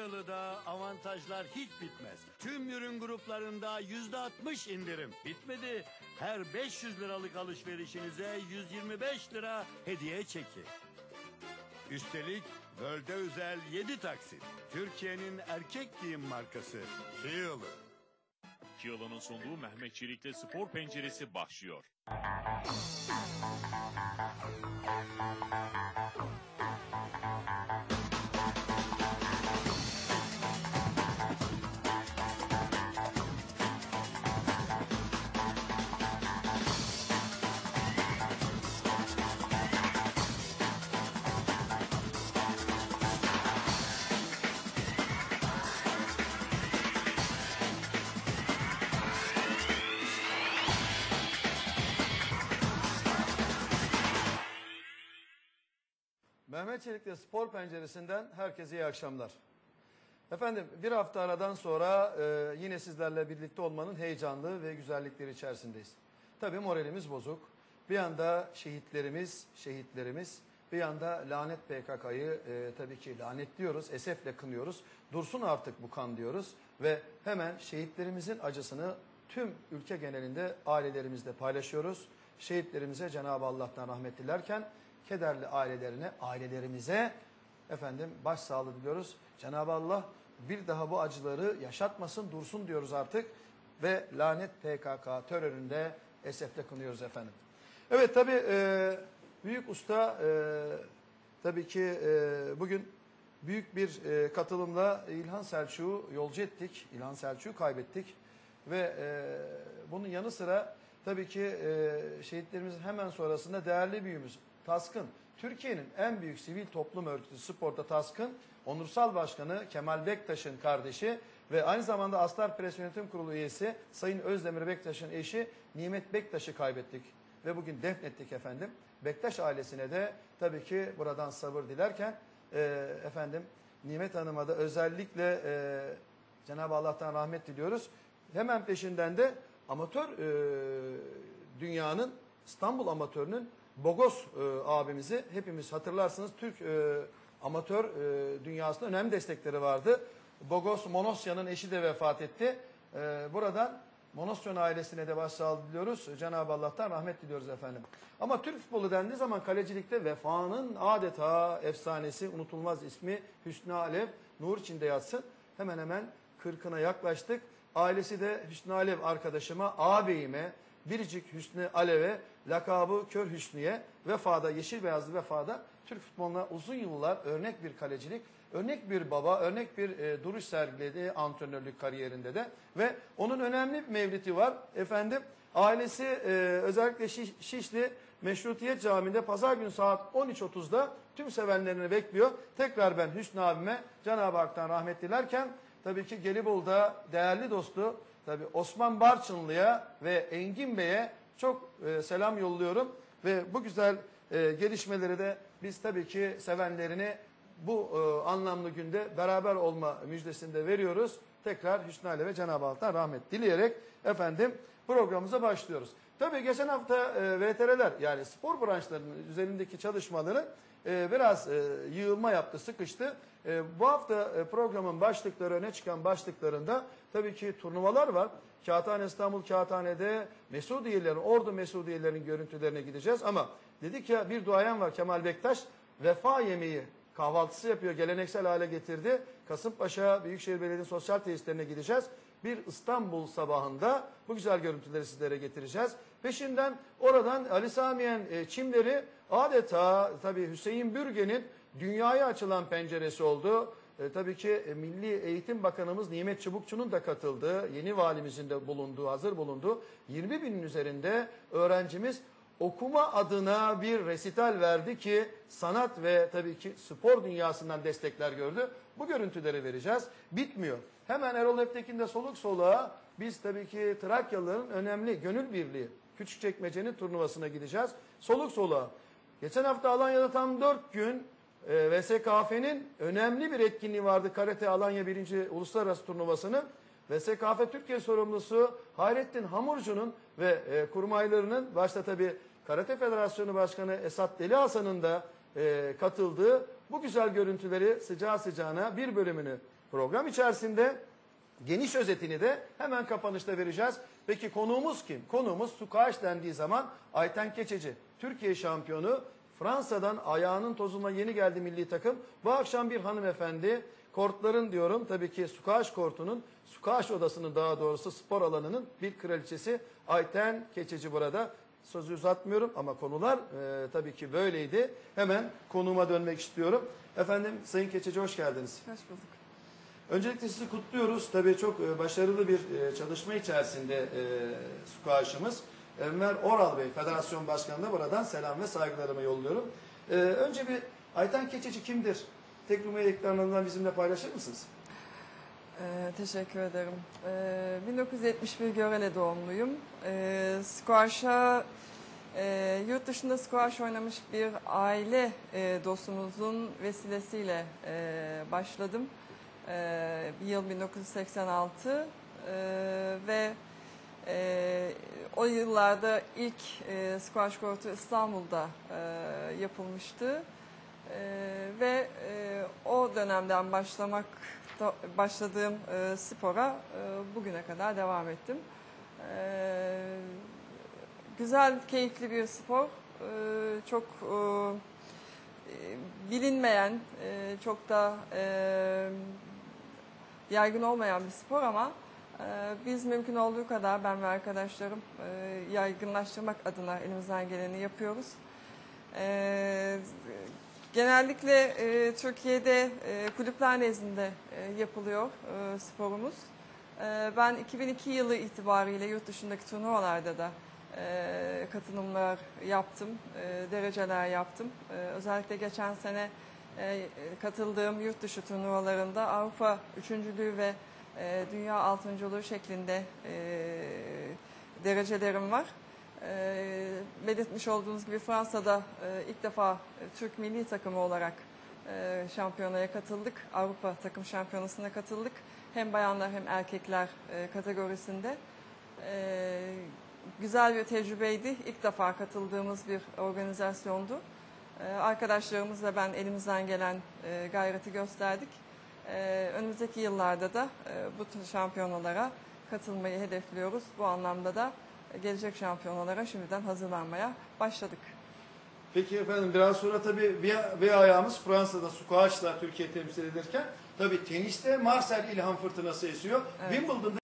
Çığlı'da avantajlar hiç bitmez. Tüm ürün gruplarında yüzde altmış indirim. Bitmedi. Her 500 liralık alışverişinize 125 lira hediye çeki. Üstelik bölde özel 7 taksit. Türkiye'nin erkek giyim markası Çığlı. Çığla'nın sunduğu Mehmet Çelik'le spor penceresi başlıyor. Mehmet Çelik'le Spor Penceresi'nden herkese iyi akşamlar. Efendim bir hafta aradan sonra e, yine sizlerle birlikte olmanın heyecanlı ve güzellikleri içerisindeyiz. Tabii moralimiz bozuk. Bir yanda şehitlerimiz, şehitlerimiz, bir yanda lanet PKK'yı e, tabii ki lanetliyoruz, esefle kınıyoruz. Dursun artık bu kan diyoruz ve hemen şehitlerimizin acısını tüm ülke genelinde ailelerimizle paylaşıyoruz. Şehitlerimize Cenab-ı Allah'tan rahmet dilerken kederli ailelerine, ailelerimize efendim başsağlığı diliyoruz. Cenab-ı Allah bir daha bu acıları yaşatmasın, dursun diyoruz artık ve lanet PKK teröründe esefle kınıyoruz efendim. Evet tabi büyük usta e, tabii ki e, bugün büyük bir e, katılımla İlhan Selçuk'u yolcu ettik. İlhan Selçuk'u kaybettik ve e, bunun yanı sıra tabii ki e, şehitlerimizin hemen sonrasında değerli büyüğümüz Taskın, Türkiye'nin en büyük sivil toplum örgütü Spor'da Taskın, onursal başkanı Kemal Bektaş'ın kardeşi ve aynı zamanda Aslar Pres Yönetim Kurulu üyesi Sayın Özdemir Bektaş'ın eşi Nimet Bektaş'ı kaybettik ve bugün defnettik efendim. Bektaş ailesine de tabii ki buradan sabır dilerken e, efendim Nimet Hanım'a da özellikle e, Cenab-ı Allah'tan rahmet diliyoruz. Hemen peşinden de amatör e, dünyanın İstanbul amatörünün Bogos e, abimizi hepimiz hatırlarsınız Türk e, amatör e, dünyasında önemli destekleri vardı. Bogos Monosya'nın eşi de vefat etti. E, buradan Monosyon ailesine de başsağlığı diliyoruz. Cenab-ı Allah'tan rahmet diliyoruz efendim. Ama Türk futbolu dendiği zaman kalecilikte vefanın adeta efsanesi, unutulmaz ismi Hüsnü Alev nur içinde yatsın. Hemen hemen kırkına yaklaştık. Ailesi de Hüsnü Alev arkadaşıma, ağabeyime, Biricik Hüsnü Alev'e, lakabı Kör Hüsnü'ye, vefada, yeşil beyazlı vefada Türk futboluna uzun yıllar örnek bir kalecilik, örnek bir baba, örnek bir e, duruş sergiledi antrenörlük kariyerinde de. Ve onun önemli bir mevliti var. Efendim ailesi e, özellikle Şiş, Şişli Meşrutiyet Camii'nde pazar günü saat 13.30'da tüm sevenlerini bekliyor. Tekrar ben Hüsnü abime Cenab-ı Hak'tan rahmet dilerken tabii ki Gelibolu'da değerli dostu tabii Osman Barçınlı'ya ve Engin Bey'e çok e, selam yolluyorum. Ve bu güzel e, gelişmeleri de biz tabii ki sevenlerini bu e, anlamlı günde beraber olma müjdesinde veriyoruz. Tekrar Hüsnü Ali ve Cenab-ı Allah'tan rahmet dileyerek efendim programımıza başlıyoruz. Tabii geçen hafta e, VTR'ler yani spor branşlarının üzerindeki çalışmaları e, biraz e, yığılma yaptı, sıkıştı. E, bu hafta e, programın başlıkları öne çıkan başlıklarında tabii ki turnuvalar var. Kağıthane İstanbul Kağıthane'de Mesudiyelerin, Ordu Mesudiyelerin görüntülerine gideceğiz. Ama dedik ya bir duayen var Kemal Bektaş vefa yemeği kahvaltısı yapıyor, geleneksel hale getirdi. Kasımpaşa Büyükşehir Belediye Sosyal Tesislerine gideceğiz. Bir İstanbul sabahında bu güzel görüntüleri sizlere getireceğiz. Peşinden oradan Ali Samiyen e, çimleri adeta tabii Hüseyin Bürge'nin dünyaya açılan penceresi oldu. E, tabii ki e, Milli Eğitim Bakanımız Nimet Çubukçu'nun da katıldığı, yeni valimizin de bulunduğu, hazır bulunduğu 20 binin üzerinde öğrencimiz okuma adına bir resital verdi ki sanat ve tabii ki spor dünyasından destekler gördü. Bu görüntüleri vereceğiz. Bitmiyor. Hemen Erol Heptekin'de soluk soluğa biz tabii ki Trakyalıların önemli gönül birliği Küçükçekmece'nin turnuvasına gideceğiz. Soluk soluğa. Geçen hafta Alanya'da tam 4 gün e, VSKF'nin önemli bir etkinliği vardı. Karate Alanya 1. Uluslararası Turnuvası'nın. VSKF Türkiye sorumlusu Hayrettin Hamurcu'nun ve e, kurmaylarının başta tabii Karate Federasyonu Başkanı Esat Deli Hasan'ın da e, katıldığı bu güzel görüntüleri sıcağı sıcağına bir bölümünü Program içerisinde geniş özetini de hemen kapanışta vereceğiz. Peki konuğumuz kim? Konuğumuz Sukaş dendiği zaman Ayten Keçeci. Türkiye şampiyonu Fransa'dan ayağının tozuna yeni geldi milli takım. Bu akşam bir hanımefendi kortların diyorum tabii ki Sukaş kortunun Sukaş odasının daha doğrusu spor alanının bir kraliçesi Ayten Keçeci burada. Sözü uzatmıyorum ama konular e, tabii ki böyleydi. Hemen konuğuma dönmek istiyorum. Efendim Sayın Keçeci hoş geldiniz. Hoş bulduk. Öncelikle sizi kutluyoruz. Tabii çok e, başarılı bir e, çalışma içerisinde e, SUKAŞ'ımız. Enver Oral Bey, Federasyon Başkanı'na buradan selam ve saygılarımı yolluyorum. E, önce bir Ayten Keçeci kimdir? Tek Rumeli ekranlarından bizimle paylaşır mısınız? Ee, teşekkür ederim. Ee, 1971 Görele doğumluyum. Ee, squash'a e, yurt dışında squash oynamış bir aile e, dostumuzun vesilesiyle e, başladım. Ee, yıl 1986 Ee, ve e, o yıllarda ilk e, squash kortu İstanbul'da e, yapılmıştı. Ee, ve e, o dönemden başlamak başladığım e, spora e, bugüne kadar devam ettim. Ee, güzel, keyifli bir spor. Çok e, e, bilinmeyen, e, çok da e, yaygın olmayan bir spor ama e, biz mümkün olduğu kadar ben ve arkadaşlarım e, yaygınlaştırmak adına elimizden geleni yapıyoruz. E, genellikle e, Türkiye'de e, kulüpler nezdinde e, yapılıyor e, sporumuz. E, ben 2002 yılı itibariyle yurt dışındaki turnuvalarda da e, katılımlar yaptım, e, dereceler yaptım. E, özellikle geçen sene e, katıldığım yurt dışı turnuvalarında Avrupa üçüncülüğü ve e, dünya altıncılığı şeklinde e, derecelerim var. E, belirtmiş olduğunuz gibi Fransa'da e, ilk defa e, Türk milli takımı olarak e, şampiyonaya katıldık. Avrupa takım şampiyonasına katıldık. Hem bayanlar hem erkekler e, kategorisinde. E, güzel bir tecrübeydi. İlk defa katıldığımız bir organizasyondu. E, arkadaşlarımızla ben elimizden gelen e, gayreti gösterdik. E, önümüzdeki yıllarda da e, bu şampiyonalara katılmayı hedefliyoruz. Bu anlamda da gelecek şampiyonalara şimdiden hazırlanmaya başladık. Peki efendim biraz sonra tabii bir, bir ayağımız Fransa'da Sukaş'la Türkiye temsil edilirken tabii teniste Marcel İlhan fırtınası esiyor. Evet. Wimbledon'da